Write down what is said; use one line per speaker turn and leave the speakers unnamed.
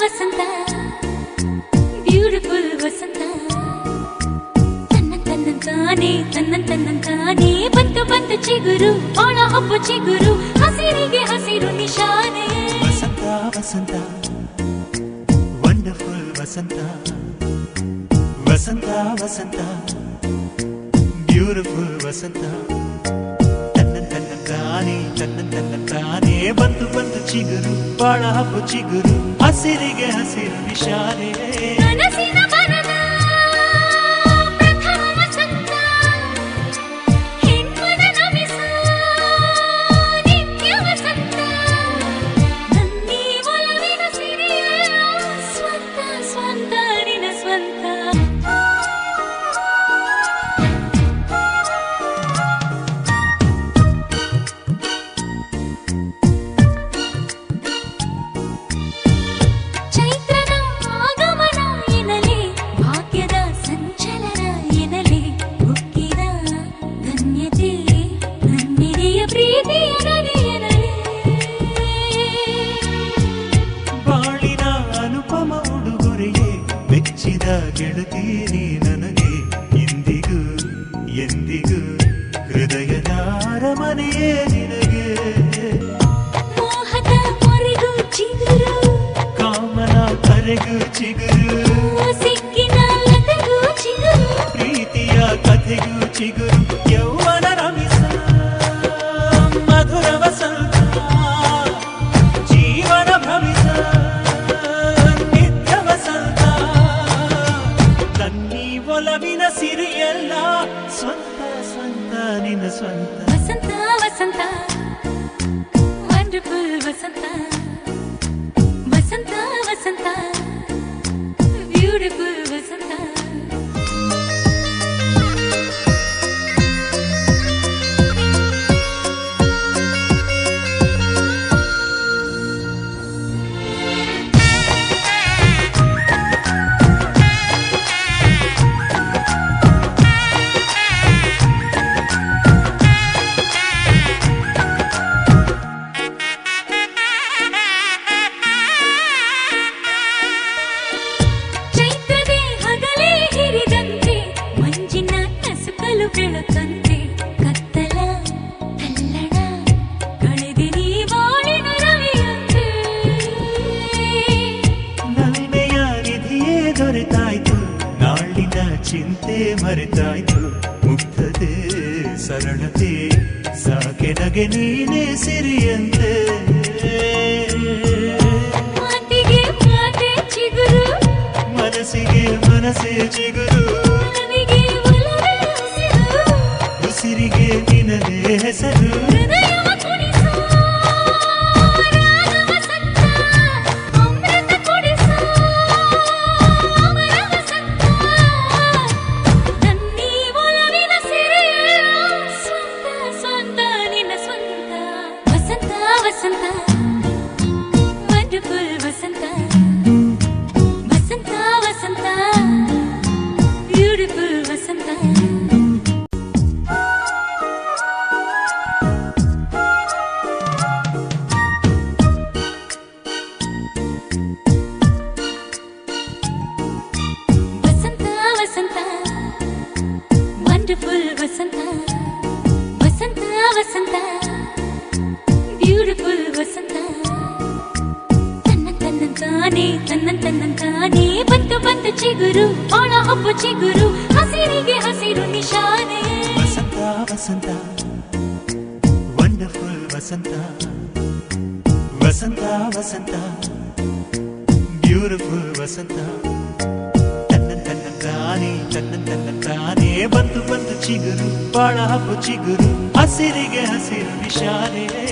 ವಸಂತ beautiful ವಸಂತ. ತನ್ನ ತನ್ನಂತಾನೆ ತನ್ನ ತನ್ನಂತಾನೆ ಬಂತು ಬಂತು ಚಿಗುರು ಒಳ ಹಬ್ಬ ಚಿಗುರು, ಹಸಿರಿಗೆ ಹಸಿರು ನಿಶಾನೆ.
ವಸಂತ ವಸಂತ ವಂಡರ್ಫುಲ್ ವಸಂತ. ವಸಂತ ವಸಂತ ಬ್ಯೂಟಿಫುಲ್ ವಸಂತ. ತನ್ನ ತನ್ನ ತಾನೇ ತನ್ನ ತನ್ನ ತಾನೇ. ಬಂದು ಬಂದು ಚಿಗುರು ಬಾಳ ಹಬ್ಬ ಚಿಗುರು ಹಸಿರಿಗೆ ಹಸಿರು ನಿಶಾನೆ ಉಡುಗೊರೆಯೇ ಮೆಚ್ಚಿದ ಗೆಳತೀರಿ ನನಗೆ ಇಂದಿಗೂ ಎಂದಿಗೂ ಹೃದಯದ ಅರಮನೆಯೇ ನಿನಗೆ
ಮೋಹದ ಮೊರೆಗೂ ಚಿಗುರು
ಕಾಮನ ಕರೆಗೂ ಚಿಗುರು
ಸಿಕ್ಕಿನ ಲತೆಗೂ ಚಿಗುರು
ಪ್ರೀತಿಯ ಕಥೆಗೂ ಚಿಗುರು ನಿನ್ನ ಸ್ವಂತ
ವಸಂತ ವಸಂತ ವಂಡರ್ಫುಲ್ ವಸಂತ ವಸಂತ
ದೊರೆತಾಯ್ತು ನಾಳಿನ ಚಿಂತೆ ಮರೆತಾಯ್ತು. ಮುಗ್ಧತೆ ಸರಳತೆ ಸಾಕೆ ನಗೆ ನೀನೇ ಸಿರಿಯಂತೆ. ಮನಸ್ಸಿಗೆ ಮನಸ್ಸೇ ಚಿಗುರು.
ವಸಂತ ವಸಂತ ವಂಡರ್ಫುಲ್ ವಸಂತ ವಸಂತ ತನ್ನಂತಾನೆ ತನ್ನ ತನ್ನಂತಾನೆ ಬಂತು ಬಂತು ಚಿಗುರು ಬಾಳ ಹಬ್ಬ ಚಿಗುರು ಹಸಿರಿಗೆ ಹಸಿರು ನಿಶಾನೆ.
ವಸಂತ ವಸಂತ. ವಂಡರ್ಫುಲ್ ವಸಂತ. ವಸಂತ ವಸಂತ. ಬ್ಯೂಟಿಫುಲ್ ವಸಂತ. ತನ್ನ ತನ್ನ ತಾನೇ ತನ್ನ ತನ್ನ ತಾನೇ ಬಂತು ಬಂತು ಚಿಗುರು ಬಾಳ ಹಬ್ಬ ಚಿಗುರು ಹಸಿರಿಗೆ ಹಸಿರು ನಿಶಾನೆ.